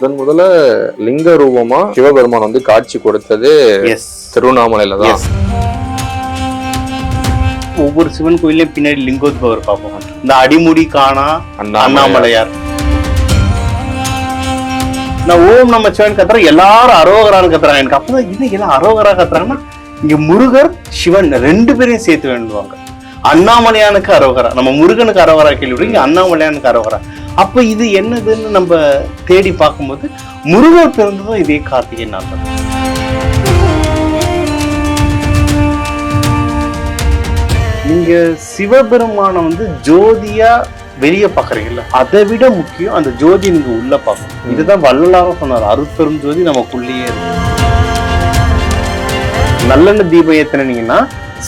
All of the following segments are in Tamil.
முதன் முதல்ல லிங்க ரூபமா சிவபெருமான் வந்து காட்சி கொடுத்தது திருவண்ணாமலையில தான். ஒவ்வொரு சிவன் கோயிலையும் பின்னாடி லிங்கோத்பவர் பார்ப்போம். இந்த அடிமுடி காணா அண்ணாமலை அண்ணாமலையார். நான் ஓம் நம்ம சிவன் கத்துறேன் எல்லாரும் அரோகரான்னு கத்துறாங்க. எனக்கு அப்பதான் இது எல்லாம் அரோகரா கத்துறாங்கன்னா இங்க முருகர் சிவன் ரெண்டு பேரையும் சேர்த்து வேண்டுவாங்க. அண்ணாமலையானுக்கு அரோகரா. நம்ம முருகனுக்கு அரோகரா கேள்வி இங்க அண்ணாமலையானுக்கு அரோகரா. அப்ப இது என்னதுன்னு நம்ம தேடி பார்க்கும்போது முருகர் பிறந்ததும் இதே கார்த்திகை நாள் தான். நீங்க சிவபெருமானை வந்து ஜோதியா வெளிய பாக்குறீங்கல்ல அதை விட முக்கியம் அந்த ஜோதி நீங்க உள்ள பார்க்கணும். இதுதான் வள்ளலாரும் சொன்னார் அருட்பெரும் ஜோதி நமக்குள்ளேயே இருக்கு. நல்லெண்ணெய் தீபம் ஏத்துனீங்கன்னா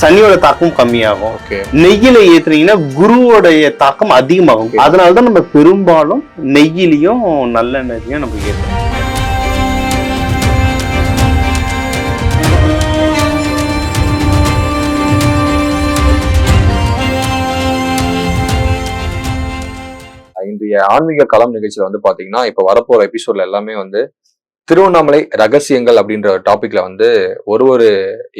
சனியோட தாக்கம் கம்மியாகும். நெய்யில ஏத்துனீங்கன்னா குருவோடைய தாக்கம் அதிகமாகும். அதனாலதான் நம்ம பெரும்பாலும் நெய்யிலையும் நல்லெண்ணெய்லையும் நம்ம ஏற்றுறோம் இன்றைய ஆன்மீக களம் நிகழ்ச்சியில வந்து பாத்தீங்கன்னா இப்ப வரப்போற எபிசோட்ல எல்லாமே வந்து திருவண்ணாமலை ரகசியங்கள் அப்படின்ற டாபிக்ல வந்து ஒரு ஒரு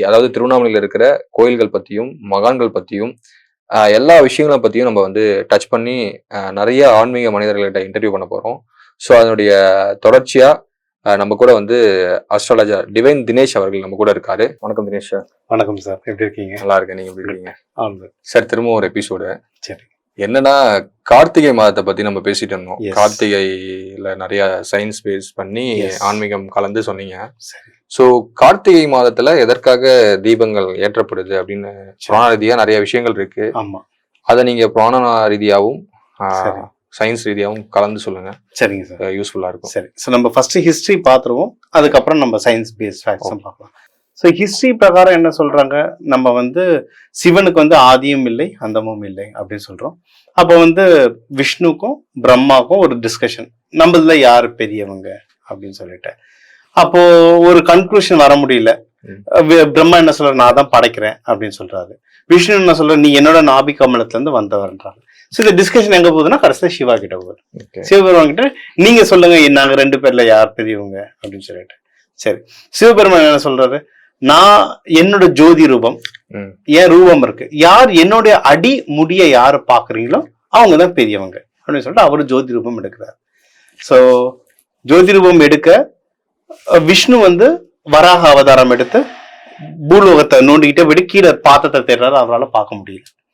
அதாவது திருவண்ணாமலையில இருக்கிற கோயில்கள் பத்தியும் மகான்கள் பத்தியும் எல்லா விஷயங்களும் பத்தியும் நம்ம வந்து டச் பண்ணி நிறைய ஆன்மீக மனிதர்கள்கிட்ட இன்டர்வியூ பண்ண போறோம். ஸோ அதனுடைய தொடர்ச்சியா நம்ம கூட வந்து அஸ்ட்ராலஜர் டிவைன் தினேஷ் அவர்கள் நம்ம கூட இருக்காரு. வணக்கம் தினேஷ் சார் வணக்கம் சார் எப்படி இருக்கீங்க? நல்லா இருக்கேன். நீங்க எப்படி இருக்கீங்க? ஆமாம் சார் திரும்ப ஒரு எபிசோடு என்னன்னா கார்த்திகை மாதத்தை பத்தி நம்ம பேசிட்டு இருந்தோம். Yes. கார்த்திகையில நிறைய சயின்ஸ் பேஸ் பண்ணி. ஆன்மீகம் கலந்து சொன்னீங்க. சோ கார்த்திகை மாதத்துல எதற்காக தீபங்கள் ஏற்றப்படுது அப்படின்னு புராண ரீதியா நிறைய விஷயங்கள் இருக்கு. ஆமா. அதை நீங்க புராண ரீதியாவும். சயின்ஸ் ரீதியாவும் கலந்து சொல்லுங்க. சரிங்க சார். யூஸ்ஃபுல்லா இருக்கும். சரி. ஸோ நம்ம ஃபர்ஸ்ட் ஹிஸ்டரி பார்த்துருவோம். அதுக்கப்புறம் நம்ம சயின்ஸ் பேஸ்ட் ஃபேக்ட்ஸும் பார்க்கலாம். ஸோ ஹிஸ்டரி பிரகாரம் என்ன சொல்றாங்க? நம்ம வந்து சிவனுக்கு வந்து ஆதியும் இல்லை அந்தமும் இல்லை அப்படின்னு சொல்றோம். அப்போ வந்து விஷ்ணுக்கும் பிரம்மாவுக்கும் ஒரு டிஸ்கஷன் நம்மள யார் பெரியவங்க அப்படின்னு சொல்லிட்டு. அப்போ ஒரு கன்க்ளூஷன் வர முடியல. பிரம்மா என்ன சொல்ற நான் தான் படைக்கிறேன் அப்படின்னு சொல்றாரு. விஷ்ணு என்ன சொல்ற நீ என்னோட நாபி கமலத்துல இருந்து வந்தவர்ன்றாங்க ஸோ இந்த டிஸ்கஷன் எங்க போகுதுன்னா கடைசியில் சிவா கிட்ட போகுது. சிவபெருமான் கிட்ட நீங்க சொல்லுங்க நாங்க ரெண்டு பேர்ல யார் பெரியவங்க? அப்படின்னு சொல்லிட்டு. சரி. சிவபெருமான் என்ன சொல்றாரு? நான் என்னோட ஜோதி ரூபம். என் ரூபம் இருக்கு. யார் என்னுடைய அடி முடிய யார் பாக்குறீங்களோ அவங்க தான் பெரியவங்க. அப்படின்னு சொல்லிட்டு அவரு ஜோதி ரூபம் எடுக்கிறார். சோ ஜோதி ரூபம் எடுக்க விஷ்ணு வந்து வராக அவதாரம் எடுத்து பூலோகத்தை நோண்டிக்கிட்டே விட்டு கீழே பாத்தத்தை தேடுறாரு. அவரால் பார்க்க முடியல.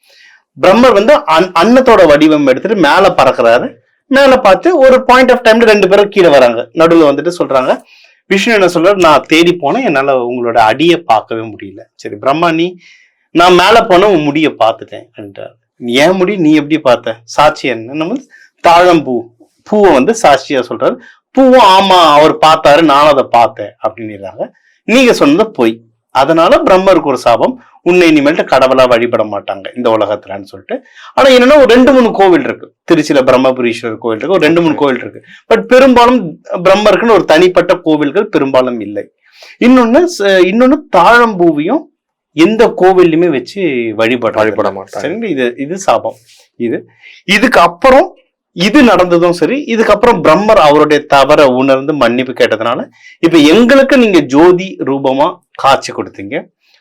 பிரம்மர் வந்து அன்- அன்னத்தோட வடிவம் எடுத்துட்டு மேல பறக்குறாரு. மேல பார்த்து ஒரு பாயிண்ட் ஆஃப் டைம்ல ரெண்டு பேரும் கீழே வராங்க. நடுவுல வந்துட்டு சொல்றாங்க விஷ்ணு என்ன சொல்றாரு? நான் தேடி போனேன். என்னால உங்களோட அடியை பார்க்கவே முடியல. சரி பிரம்மா நீ நான் மேல போன உன் முடிய பார்த்துட்டேன் என்றார். ஏன் முடி? நீ எப்படி பார்த்த? சாட்சி என்ன? நம்ம தாழம்பூ பூவை வந்து சாட்சியா சொல்றாரு. பூவும் ஆமா அவர் பார்த்தாரு. நானும் அதை பார்த்தேன். அப்படின்னுறாங்க நீங்க சொன்னது பொய். அதனால பிரம்மருக்கு ஒரு சாபம். உன்னை இனிமேல்ட்டு கடவுளா வழிபட மாட்டாங்க இந்த உலகத்துலன்னு சொல்லிட்டு. ஆனா என்னன்னா ஒரு ரெண்டு மூணு கோவில் இருக்கு. திருச்சியில பிரம்மபுரீஸ்வரர் கோவில் இருக்கு. ஒரு ரெண்டு மூணு கோவில் இருக்கு. பட் பெரும்பாலும் பிரம்மருக்குன்னு ஒரு தனிப்பட்ட கோவில்கள் பெரும்பாலும் இல்லை. இன்னொன்னு இன்னொன்னு தாழம்பூவையும் எந்த கோவில்லையுமே வச்சு வழிபட வழிபட மாட்டாங்க. இது இது சாபம். இது இதுக்கு அப்புறம் இது நடந்ததும் சரி இதுக்கப்புறம் பிரம்மர் அவருடைய தவற உணர்ந்து மன்னிப்பு கேட்டதுனால இப்ப எங்களுக்கு நீங்க ஜோதி ரூபமா காட்சி கொடுத்தீங்க.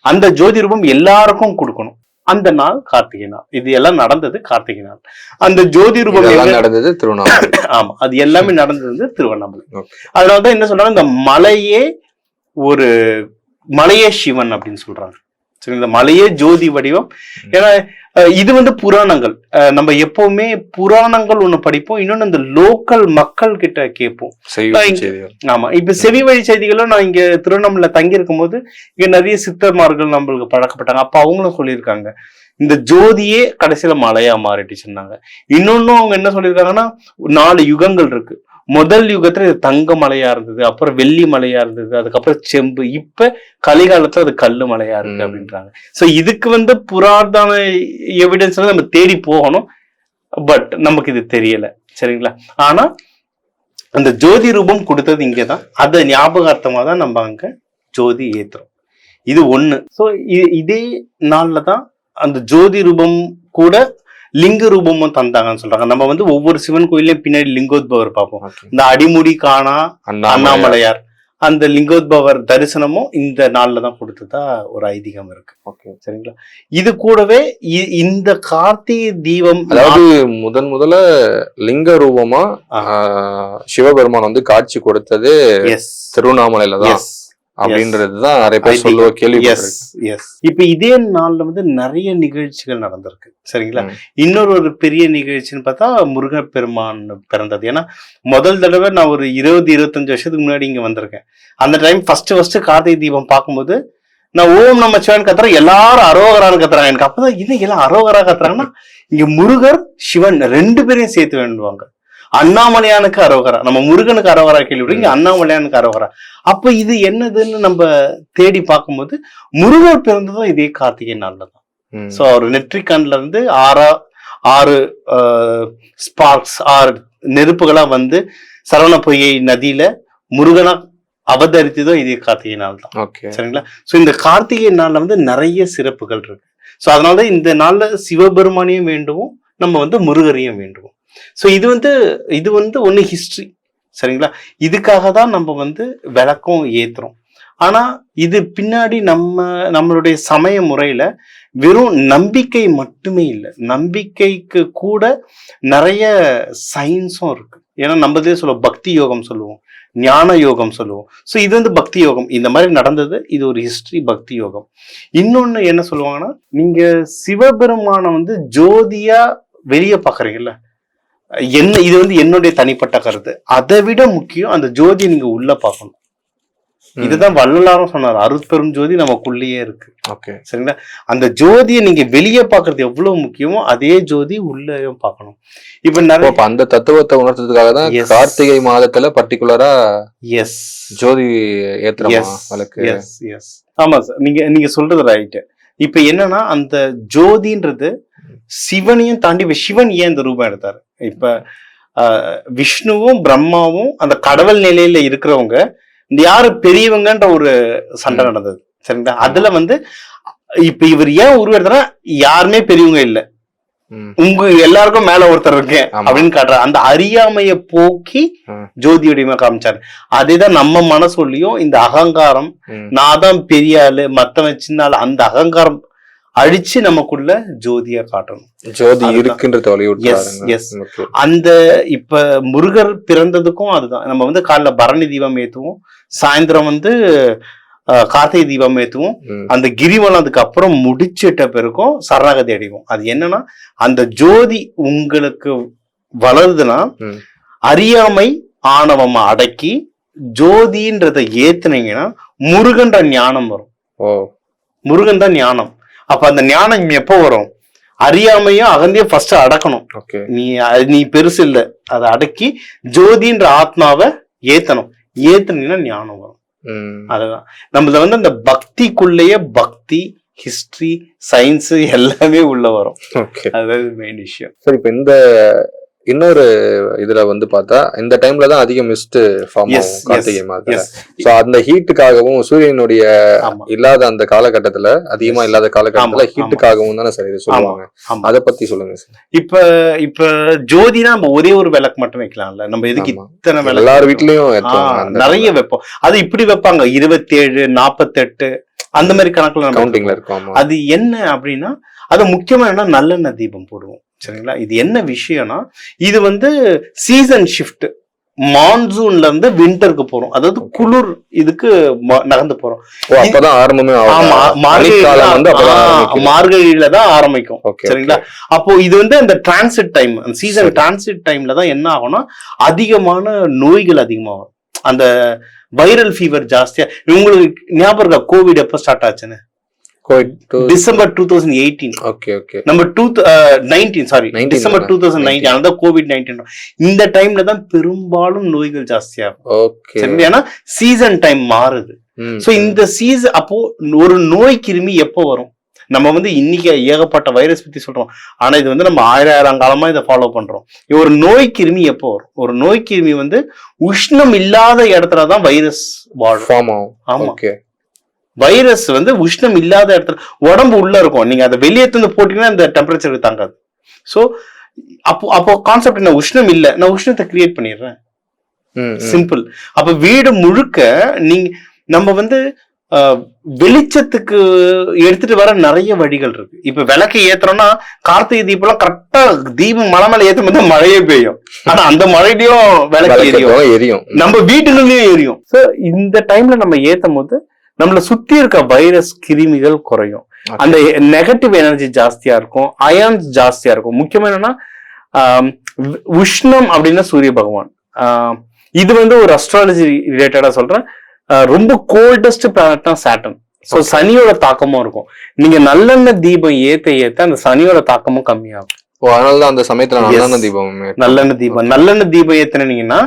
அந்த ஜோதி ரூபம் எல்லாருக்கும் கொடுக்கணும். அந்த நாள் கார்த்திகை நாள். இது எல்லாம் நடந்தது கார்த்திகை நாள். அந்த ஜோதி ரூபம் நடந்தது திருவண்ணாமலை. ஆமா அது எல்லாமே நடந்தது வந்து திருவண்ணாமலை. அதனாலதான் என்ன சொல்றாங்க இந்த மலையே ஒரு மலையே சிவன் அப்படின்னு சொல்றாங்க. சரி இந்த மலையே ஜோதி வடிவம். ஏன்னா இது வந்து புராணங்கள். நம்ம எப்பவுமே புராணங்கள் ஒண்ணு படிப்போம் இன்னொன்னு இந்த லோக்கல் மக்கள் கிட்ட கேட்போம். ஆமா இப்ப செவி வழி செய்திகளும் நான் இங்க திருவண்ணாமலை தங்கி இருக்கும்போது இங்க நிறைய சித்தர்மார்கள் நம்மளுக்கு பழக்கப்பட்டாங்க. அப்ப அவங்களும் சொல்லியிருக்காங்க. இந்த ஜோதியே கடைசியில மலையா மாறிட்டுச்சுன்னாங்க இன்னொன்னும் அவங்க என்ன சொல்லியிருக்காங்கன்னா நாலு யுகங்கள் இருக்கு. முதல் யுகத்துல இது தங்க மலையா இருந்தது அப்புறம் வெள்ளி மலையா இருந்தது அதுக்கப்புறம் செம்பு. இப்ப கலிகாலத்துல அது கல்லு மலையா இருக்கு. அப்படின்றாங்க. சோ இதுக்கு வந்து புராதன எவிடன்ஸ் நம்ம தேடி போகணும். பட் நமக்கு இது தெரியல. சரிங்களா? ஆனா அந்த ஜோதி ரூபம் கொடுத்தது இங்கதான். அதை ஞாபகார்த்தமா தான் நம்ம அங்க ஜோதி ஏத்துறோம். இது ஒண்ணு. சோ இதே நாள்ல தான் அந்த ஜோதி ரூபம் கூட லிங்க ரூபமும் தந்தாங்கன்னு சொல்றாங்க. நம்ம வந்து ஒவ்வொரு சிவன் கோயிலையும் பின்னாடி லிங்கோத்பவர் பார்ப்போம். இந்த அடிமுடி காணா அண்ணாமலை அண்ணாமலையார். அந்த லிங்கோத்பவர் தரிசனமும் இந்த நாள்ல தான் கொடுத்ததா ஒரு ஐதீகம் இருக்கு. Okay. சரிங்களா? இது கூடவே இந்த கார்த்திகை தீபம் அதாவது முதன் முதல்ல லிங்க ரூபமா சிவபெருமான் வந்து காட்சி கொடுத்தது திருவண்ணாமலையில தான். எஸ் அப்படின்றதுதான் நிறைய பேர் சொல்லுவ எஸ் கேள்விப்பட்டிருக்கேன் எஸ் இப்ப இதே நாள்ல வந்து நிறைய நிகழ்ச்சிகள் நடந்திருக்கு. சரிங்களா. இன்னொரு ஒரு பெரிய நிகழ்ச்சின்னு பார்த்தா முருகப்பெருமான் பிறந்தது. ஏன்னா முதல் தடவை நான் ஒரு இருபது இருபத்தஞ்சு வருஷத்துக்கு முன்னாடி இங்க வந்திருக்கேன். அந்த time first first Karthigai Deepam பார்க்கும்போது நான் ஓம் நம்ம சிவன் கத்துறேன் எல்லாரும் அரோகரான்னு கத்துறாங்க. எனக்கு அப்பதான் இது எல்லாம் அரோகரா கத்துறாங்கன்னா இங்க முருகர் சிவன் ரெண்டு பேரையும் சேர்த்து வேண்டுவாங்க. அண்ணாமலையானுக்கு அரோகரா. நம்ம முருகனுக்கு அரோகரா கேள்வி இங்க அண்ணாமலையானுக்கு அரோகரா. அப்ப இது என்னதுன்னு நம்ம தேடி பார்க்கும்போது முருகர் பிறந்ததும் இதே கார்த்திகை நாள்ல தான். ஸோ அவர் நெற்றிக்கண்ல இருந்து ஆறா ஆறு ஸ்பார்க்ஸ் ஆறு நெருப்புகளா வந்து சரவண பொய்கை நதியில முருகனா அவதரித்ததும் இதே கார்த்திகை நாள் தான். ஓகே சரிங்களா? ஸோ இந்த கார்த்திகை நாள்ல வந்து நிறைய சிறப்புகள் இருக்கு. ஸோ அதனால இந்த நாள்ல சிவபெருமானையும் வேண்டுவோம் நம்ம வந்து முருகரையும் வேண்டுவோம். ஸோ இது வந்து இது வந்து ஒன்று ஹிஸ்ட்ரி சரிங்களா? இதுக்காக தான் நம்ம வந்து விளக்கம் ஏத்துறோம். ஆனா இது பின்னாடி நம்ம நம்மளுடைய சமய முறையில வெறும் நம்பிக்கை மட்டுமே இல்லை. நம்பிக்கைக்கு கூட நிறைய சயின்ஸும் இருக்கு. ஏன்னா நம்மதே சொல்லுவோம் பக்தி யோகம் சொல்லுவோம் ஞான யோகம் சொல்லுவோம். ஸோ இது வந்து பக்தி யோகம். இந்த மாதிரி நடந்தது இது ஒரு ஹிஸ்ட்ரி பக்தி யோகம். இன்னொன்னு என்ன சொல்லுவாங்கன்னா நீங்க சிவபெருமானை வந்து ஜோதியா வெளியே பாக்குறீங்கல்ல என்ன இது வந்து என்னுடைய தனிப்பட்ட கருத்து. அதை விட முக்கியம் அந்த ஜோதியை நீங்க உள்ள பார்க்கணும். இதுதான் வள்ளலாரும் சொன்னார் அருட்பெரும் ஜோதி நமக்குள்ளேயே இருக்கு. ஓகே. சரிங்களா? அந்த ஜோதியை நீங்க வெளியே பாக்குறது எவ்வளவு முக்கியமோ அதே ஜோதி உள்ளேயும் பார்க்கணும். இப்ப நிறைய அந்த தத்துவத்தை உணர்த்ததுக்காக தான். கார்த்திகை மாதத்துல பர்டிகுலரா எஸ் ஜோதி ஏத்துறமா எஸ் வழக்கு எஸ் எஸ் ஆமா சார் நீங்க நீங்க சொல்றது ரைட் இப்ப என்னன்னா அந்த ஜோதின்றது சிவனையும் தாண்டி சிவன் ஏன் இந்த ரூபம் எடுத்தாரு? இப்ப விஷ்ணுவும் பிரம்மாவும் அந்த கடவுள் நிலையில இருக்கிறவங்க இந்த யாரு பெரியவங்கன்ற ஒரு சண்டை. நடந்தது சரிங்களா அதுல வந்து இப்ப இவர் ஏன் உருவெடுத்தனா யாருமே பெரியவங்க இல்ல. உங்க எல்லாருக்கும் மேல ஒருத்தர் இருக்கேன். அப்படின்னு காட்டுற அந்த அறியாமைய போக்கி ம். ஜோதியுடையமா காமிச்சாரு அதேதான் நம்ம மனசுலயும் இந்த அகங்காரம். நான் தான் பெரிய ஆளு மத்தவன் சின்ன ஆளு அந்த அகங்காரம் அழிச்சு நமக்குள்ள ஜோதியா காட்டணும் ஜோதி. இருக்குன்றத. Okay. அந்த இப்ப முருகர் பிறந்ததுக்கும் அதுதான் நம்ம வந்து காலைல பரணி தீபம் ஏத்துவோம் சாயந்தரம் வந்து கார்த்திகை தீபம் ஏத்துவோம். அந்த கிரிவலம் அதுக்கு அப்புறம் முடிச்சிட்ட பிறகும் சரணாகதி அடைவோம் அது என்னன்னா அந்த ஜோதி உங்களுக்கு வளருதுன்னா. அறியாமை ஆணவமா அடக்கி ஜோதின்றதை ஏத்துனீங்கன்னா முருகன்ற ஞானம் வரும் ஓ முருகன் தான் ஞானம் அப்ப அந்த ஞானம் எப்போ வரும்? அறியாமையும் அகந்தையும் ஃபர்ஸ்ட் அடக்கணும். நீ அது நீ பெருசு இல்ல. அதை அடக்கி ஜோதின்ற ஆத்மாவை ஏத்தணும். ஏத்துனீங்கன்னா ஞானம் வரும். அதுதான். நம்மள வந்து அந்த பக்திக்குள்ளேயே பக்தி ஹிஸ்டரி சயின்ஸ் எல்லாமே உள்ள வரும். ஓகே அதாவது மெயின் விஷயம். சரி இப்ப இந்த இன்னொரு இதுல வந்து பார்த்தா இந்த டைம்ல தான் அதிக மிஸ்ட் ஃபார்ம் ஆகும் கார்த்திகை மாதத்துல. சோ அந்த ஹீட்டுக்காகவும் சூரியனுடைய இல்லாத அந்த காலகட்டத்துல அதிகமா. இல்லாத காலகட்டத்துல ஹீட்டுக்காகவும் தானே சார் சொல்லுவாங்க. அத பத்தி சொல்லுங்க இப்ப இப்ப ஜோதினா நம்ம ஒரே ஒரு விளக்கு மட்டும் வைக்கலாம்ல? நம்ம எதுக்கு. இத்தனை விளக்கு எல்லார்? வீட்லயும் நிறைய வைப்போம். அது இப்படி வைப்பாங்க. இருபத்தேழு நாற்பத்தெட்டு அந்த மாதிரி கணக்குல கவுண்டிங்ல. இருக்கும் அது என்ன அப்படின்னா அது முக்கியமா என்ன நல்லெண்ணெய் தீபம் போடுவோம். சரிங்களா? இது என்ன விஷயம்னா இது வந்து சீசன் ஷிஃப்ட் மான்சூன்ல இருந்து விண்டருக்கு போறோம். அதாவது குளிர் இதுக்கு நகர்ந்து போறோம். அப்பதான் ஆரம்பமே மார்கழியில தான் ஆரம்பிக்கும். சரிங்களா? அப்போ இது வந்து அந்த டிரான்சிட் டைம் அந்த சீசன். டிரான்சிட் டைம்ல தான் என்ன ஆகும்னா அதிகமான நோய்கள் அதிகமா வரும். அந்த வைரல் ஃபீவர் ஜாஸ்தியா உங்களுக்கு ஞாபகம் இருக்கா? கோவிட் எப்ப ஸ்டார்ட் ஆச்சுன்னு? December two thousand eighteen okay, okay. நம்ம two nineteen sorry 19 December? Two thousand nineteen அதான் கோவிட் நைன்டீன் இந்த டைம்ல தான் பெரும்பாலும் நோய்கள். சரி ஏன்னா சீசன் டைம் மாறுது. சோ இந்த சீசன் அப்போ ஒரு நோய் கிருமி எப்போ வரும்? நம்ம வந்து இன்னைக்கு ஏகப்பட்ட வைரஸ் பத்தி சொல்றோம். ஆனா இது வந்து நம்ம ஆயிரம் ஆயிரம் காலமா இதை ஃபாலோ பண்றோம். ஒரு நோய் கிருமி எப்போ வரும்? ஒரு நோய் கிருமி வந்து உஷ்ணம் இல்லாத இடத்துல தான் வைரஸ் வாழும். Form ஆகும். ஆமா. வைரஸ் வந்து உஷ்ணம் இல்லாத இடத்துல உடம்பு உள்ள இருக்கும். நீங்க அதை வெளியே தந்து போட்டீங்கன்னா இந்த டெம்பரேச்சருக்கு தாங்காது. ஸோ அப்போ அப்போ கான்செப்ட் என்ன? உஷ்ணம் இல்லை. நான் உஷ்ணத்தை கிரியேட் பண்ணிடுறேன். சிம்பிள் அப்ப வீடு முழுக்க நீங்க நம்ம வந்து வெளிச்சத்துக்கு எடுத்துட்டு வர நிறைய வழிகள் இருக்கு. இப்ப விளக்கு ஏத்துறோம்னா கார்த்திகை தீபம்லாம் கரெக்டா தீபம் மலை மேல ஏத்தும் போது மழையே பெய்யும். ஆனா அந்த மழையிலயும் விளக்கு எரியும். எரியும். நம்ம வீட்டுக்குள்ளேயும் எரியும். சோ இந்த டைம்ல நம்ம ஏத்தும் போது நம்மள சுத்தி இருக்க வைரஸ் கிருமிகள் குறையும். அந்த நெகட்டிவ் எனர்ஜி ஜாஸ்தியா இருக்கும் அயான்ஸ் ஜாஸ்தியா இருக்கும். முக்கியமா என்னன்னா உஷ்ணம் அப்படின்னா சூரிய பகவான். இது வந்து ஒரு அஸ்ட்ராலஜி ரிலேட்டடா சொல்றேன். ரொம்ப கோல்டஸ்ட் பிளானட்னா சாட்டன் ஸோ சனியோட தாக்கமும் இருக்கும். நீங்க நல்லெண்ணெய் தீபம் ஏத்த ஏத்த அந்த சனியோட தாக்கமும் கம்மியாகும். ஓ அதனாலதான் அந்த சமயத்துல. நல்லெண்ணெய் தீபம் நல்லெண்ணெய் தீபம். நல்லெண்ணெய் தீபம் ஏத்துனீங்கன்னா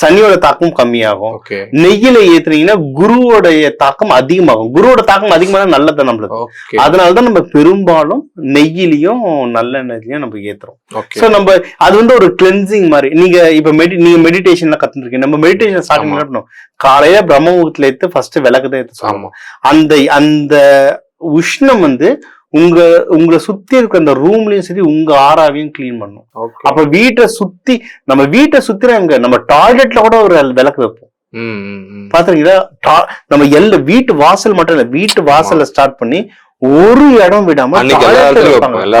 சனியோட தாக்கம் கம்மியாகும். நெய்யில ஏத்துனீங்கன்னா குருவோடைய தாக்கம் அதிகமாகும். குருவோட தாக்கம் அதிகமான நல்லது நம்மளுக்கு. அதனாலதான் நம்ம பெரும்பாலும் நெய்யிலையும் நல்லெண்ணெய்லயும் நம்ம ஏத்துறோம். சோ நம்ம அது வந்து ஒரு கிளென்சிங் மாதிரி. நீங்க இப்ப மெடி நீங்க மெடிடேஷன்ல கத்துருக்கீங்க. நம்ம மெடிடேஷன் ஸ்டார்டிங். பண்ணணும் காலையில பிரம்ம முகூர்த்தத்துல ஏத்து ஃபர்ஸ்ட் விளக்கு தான் ஆமா. அந்த அந்த உஷ்ணம் வந்து உங்க உங்களை சுத்தி இருக்க அந்த ரூம்லயும் சரி உங்க ஆறாவையும் க்ளீன் பண்ணும். அப்ப வீட்டை சுத்தி நம்ம வீட்டை சுத்தி எங்க நம்ம டாய்லெட்ல கூட ஒரு விளக்கு வைப்போம். டா- நம்ம எல்லா வீட்டு வாசல் மட்டும் இல்ல வீட்டு வாசல்ல ஸ்டார்ட் பண்ணி ஒரு இடம் விடாம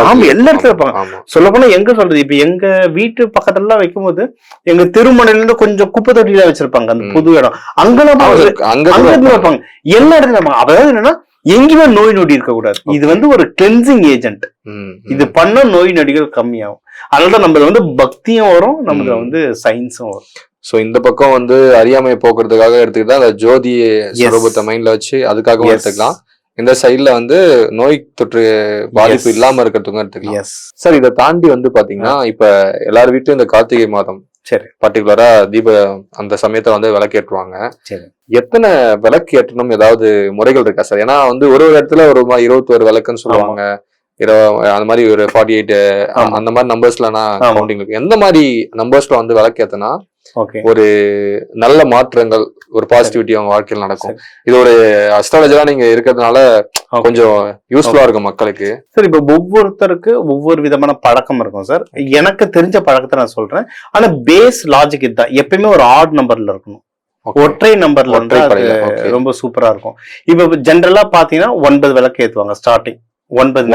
ஆமா எல்லா இடத்துல வைப்பாங்க. சொல்ல போனா எங்க சொல்றது? இப்ப எங்க வீட்டு பக்கத்துல எல்லாம் வைக்கும்போது எங்க திருமணையில இருந்து கொஞ்சம் குப்பை தொட்டியில வச்சிருப்பாங்க அந்த. புது இடம். அங்கெல்லாம் அங்க வைப்பாங்க. எல்லா இடத்துலயும் வைப்பாங்க. அதாவது என்னன்னா எங்கேயுமே நோய் நொடி இருக்க கூடாது இது வந்து ஒரு கிளென்சிங் ஏஜென்ட். இது பண்ண நோய் நொடிகள் கம்மியாகும். அதனால நம்மள வந்து பக்தியும் வரும் நம்மள. வந்து சயின்ஸும் வரும். சோ இந்த பக்கம் வந்து அறியாமை போக்குறதுக்காக எடுத்துக்கிட்டா அந்த ஜோதி சுரூபத்தை மைண்ட்ல வச்சு அதுக்காகவும். எடுத்துக்கலாம். இந்த சைடுல வந்து நோய் தொற்று பாதிப்பு. இல்லாம இருக்கிறதுக்கும் எடுத்துக்கலாம். சார் இதை தாண்டி வந்து பாத்தீங்கன்னா இப்ப எல்லார் வீட்லயும் இந்த கார்த்திகை மாதம் சரி. பர்டிகுலரா தீப அந்த சமயத்துல வந்து விளக்கேற்றுவாங்க சரி. எத்தனை விளக்கு ஏற்றணும்? ஏதாவது முறைகள் இருக்கா சார் ஏன்னா வந்து ஒரு ஒரு இடத்துல ஒரு மாதிரி இருபத்தி ஒரு விளக்குன்னு சொல்லுவாங்க. அந்த மாதிரி ஒரு ஃபார்ட்டி எயிட். அந்த மாதிரி நம்பர்ஸ்ல ஆமா. கவுண்டிங் இருக்கு. எந்த மாதிரி நம்பர்ஸ்ல வந்து விளக்கேத்தனா ஓகே ஒரு நல்ல மாற்றங்கள் ஒரு பாசிட்டிவிட்டி அவங்க வாழ்க்கையில் நடக்கும். இது ஒரு அஸ்ட்ராலஜரா நீங்க இருக்கிறதுனால. கொஞ்சம் யூஸ்ஃபுல்லா இருக்கும் மக்களுக்கு. சார் இப்ப ஒவ்வொருத்தருக்கு ஒவ்வொரு விதமான பழக்கம் இருக்கும் சார் எனக்கு தெரிஞ்ச பழக்கத்தை நான் சொல்றேன். ஆனா பேஸ் லாஜிக் இதுதான். எப்பயுமே ஒரு ஆட் நம்பர்ல இருக்கணும். ஒற்றை நம்பர்ல. ரொம்ப சூப்பரா இருக்கும். இப்ப ஜென்ரலா பாத்தீங்கன்னா ஒன்பது விளக்கு ஏத்துவாங்க ஸ்டார்டிங் ஒன்பது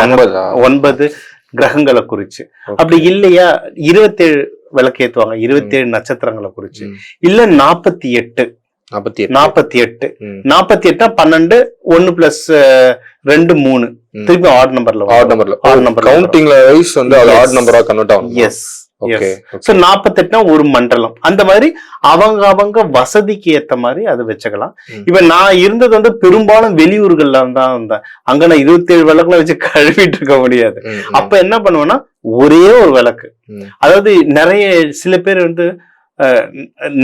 ஒன்பதா? கிரகங்களை குறிச்சு. அப்படி இல்லையா இருபத்தேழு விளக்கு ஏத்துவாங்க இருபத்தேழு நட்சத்திரங்களை குறிச்சு. இல்ல நாற்பத்தி எட்டு. நாற்பத்தி எட்டு. நாற்பத்தி எட்டு. நாற்பத்தி எட்டா பன்னெண்டு ஒன்னு பிளஸ் ரெண்டு மூணு. திருப்பி ஆட் நம்பர்ல ஆட் நம்பர்ல number ல கவுண்டிங்ல வைஸ் வந்து. ஆட் நம்பரா கன்வெர்ட் ஆகும் எஸ் சோ நாற்பத்தெட்டுனா ஒரு மண்டலம். அந்த மாதிரி அவங்க அவங்க வசதிக்கு ஏத்த மாதிரி அதை வச்சுக்கலாம். இப்ப நான் இருந்தது வந்து பெரும்பாலும் வெளியூர்கள்ல தான் இருந்தேன். அங்க நான் இருபத்தி ஏழு விளக்குல வச்சு கழுவிட்டு இருக்க முடியாது. அப்ப என்ன பண்ணுவேன்னா ஒரே ஒரு விளக்கு. அதாவது நிறைய சில பேர் வந்து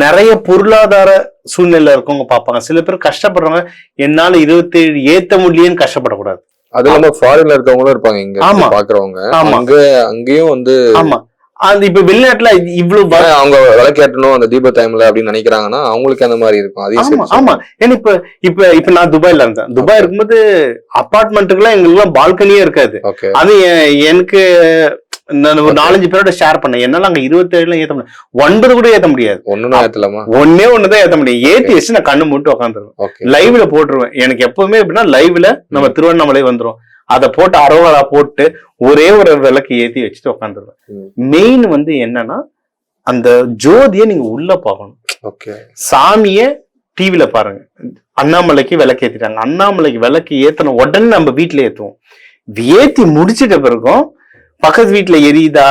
நிறைய பொருளாதார சூழ்நிலை இருக்கவங்க பார்ப்பாங்க. சில பேர் கஷ்டப்படுறவங்க என்னால இருபத்தி ஏழு ஏத்த முடியலன்னு கஷ்டப்படக்கூடாது. அது இல்லாம ஃபாரின்ல இருக்கவங்களும் இருப்பாங்க இங்க. பாக்குறவங்க. அங்க அங்கேயும் வந்து ஆமா. அது இப்ப வெளிநாட்டுல இவ்வளவு அவங்க விளக்கேற்றணும் அந்த தீப டைம்ல அப்படின்னு நினைக்கிறாங்கன்னா அவங்களுக்கு அந்த மாதிரி இருக்கும். அதையும் ஆமா ஏன்னா இப்ப இப்ப இப்ப நான் துபாய்ல இருந்தேன். துபாய் இருக்கும்போது அபார்ட்மெண்ட்டுக்குலாம் எங்களுக்கு பால்கனியே இருக்காது. அது எனக்கு நான் ஒரு நாலஞ்சு பேரோட ஷேர் பண்ணேன். என்னால அங்க இருபத்தி ஏழுல ஏத்த முடியும் ஒன்பது கூட ஏத்த முடியாது. ஒண்ணும் ஏத்தலாமா? ஒன்னே ஒண்ணுதான் ஏத்த முடியும். ஏத்தி வச்சு நான் கண்ணு மூட்டு உட்காந்துருவேன் லைவ்ல போட்டுருவேன். எனக்கு எப்பவுமே எப்படின்னா லைவ்ல நம்ம திருவண்ணாமலை வந்துரும். அதை போட்டு அரோகரா போட்டு ஒரே ஒரு விளக்கு ஏத்தி வச்சுட்டு உட்காந்துருவேன். மெயின் வந்து என்னன்னா அந்த ஜோதியை நீங்க உள்ள பார்க்கணும். ஓகே. சாமிய டிவில பாருங்க. அண்ணாமலைக்கு விளக்கு ஏத்திட்டாங்க. அண்ணாமலைக்கு விளக்கு ஏத்தன உடனே நம்ம வீட்டுல ஏத்துவோம். ஏத்தி முடிச்சிட்ட பிறகும் பக்கத்து வீட்டுல எரியுதா.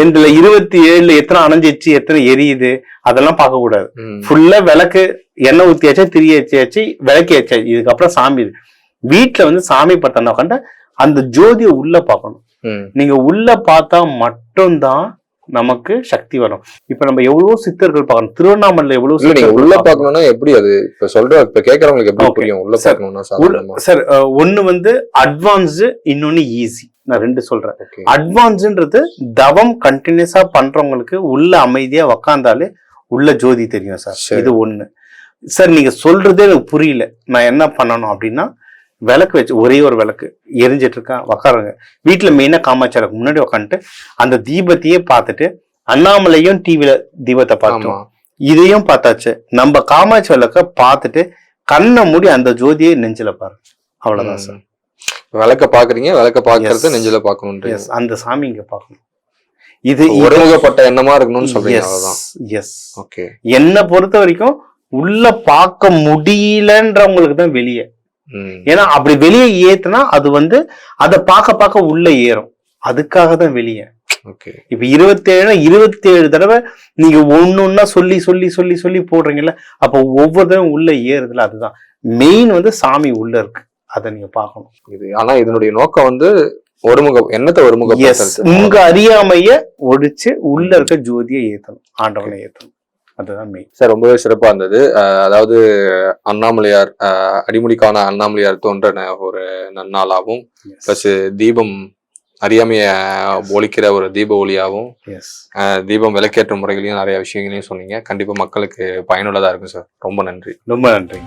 இதுல இருபத்தி ஏழுல எத்தனை அணைஞ்சிச்சு எத்தனை எரியுது? அதெல்லாம் பார்க்க கூடாது. ஃபுல்லா விளக்கு எண்ணெய் ஊத்தியாச்சு திரி ஏற்றியாச்சு விளக்கு ஏற்றியாச்சு இதுக்கப்புறம் சாமி. வீட்டுல வந்து சாமி பத்தன உட்காந்து அந்த ஜோதியை உள்ள பார்க்கணும். நீங்க உள்ள பார்த்தா மட்டும்தான் நமக்கு சக்தி வரும். இப்ப நம்ம எவ்வளவோ சித்தர்கள் பார்க்கணும். திருவண்ணாமலையில எவ்வளவு உள்ள பார்க்கணும். பாக்கணும்னா எப்படி அது? இப்ப சொல்ற இப்ப கேக்குறவங்களுக்கு எப்படி. புரியும்? உள்ள சாதாரணமா? சார் ஒன்னு வந்து அட்வான்ஸ்டு இன்னொன்னு ஈஸி நான் ரெண்டு சொல்றேன். அட்வான்ஸ்ன்றது தவம் கண்டினியூஸா பண்றவங்களுக்கு உள்ள அமைதியா உக்காந்தாலே உள்ள ஜோதி தெரியும் சார் சரி. இது ஒண்ணு. சார் நீங்க சொல்றதே எனக்கு புரியல. நான் என்ன பண்ணணும் அப்படின்னா விளக்கு வச்சு ஒரே ஒரு விளக்கு எரிஞ்சிட்டு இருக்கா உக்காருங்க வீட்டுல மெயினா காமாட்சியாருக்கு முன்னாடி உட்காந்துட்டு அந்த தீபத்தையே பார்த்துட்டு அண்ணாமலையும் டிவில தீபத்தை பார்த்தோம் இதையும் பார்த்தாச்சு. நம்ம காமாட்சி விளக்க பார்த்துட்டு கண்ணை மூடி அந்த ஜோதியை நெஞ்சில பாருங்க அவ்வளவுதான் சார். விளக்க பாக்குறீங்க விளக்க பாக்குறது. நெஞ்சில எஸ் அந்த சாமி இங்க பார்க்கணும். இது ஒருமுகப்பட்ட எண்ணமா இருக்கணும்னு சொல்றீங்க அவ்வளவுதான். எஸ் ஓகே என்னை பொறுத்த வரைக்கும் உள்ள பார்க்க முடியலன்றவங்களுக்கு தான் வெளியே. ஏன்னா அப்படி வெளியே ஏத்துனா அது வந்து அதை பார்க்க பார்க்க உள்ள ஏறும். அதுக்காக தான் வெளியே. ஓகே. இப்ப இருபத்தேழு இருபத்தேழு தடவை நீங்க ஒன்னொன்னா சொல்லி சொல்லி சொல்லி சொல்லி போடுறீங்கல்ல அப்ப ஒவ்வொரு தடவை உள்ள ஏறுதுல அதுதான். மெயின் வந்து சாமி உள்ள இருக்கு. அதை நீங்க பார்க்கணும். இது ஆனா இதனுடைய நோக்கம் வந்து ஒருமுக எண்ணத்தை ஒருமுகப்படுத்துறது? உங்க அறியாமைய ஒழிச்சு உள்ள இருக்க ஜோதியை ஏத்தணும். ஆண்டவனை ஏத்தணும். அதுதான் மெயின் சார் ரொம்பவே சிறப்பா இருந்தது. அதாவது அண்ணாமலையார் அஹ் அடிமுடிக்கான அண்ணாமலையார் தோன்ற ஒரு நன்னாளாகவும் பிளஸ் தீபம் அறியாமைய ஒழிக்கிற ஒரு தீப ஒளியாகவும் தீபம் விளக்கேற்றும் முறைகளையும் நிறைய விஷயங்களையும் சொன்னீங்க. கண்டிப்பா மக்களுக்கு பயனுள்ளதா இருக்கும் சார். ரொம்ப நன்றி. ரொம்ப நன்றி.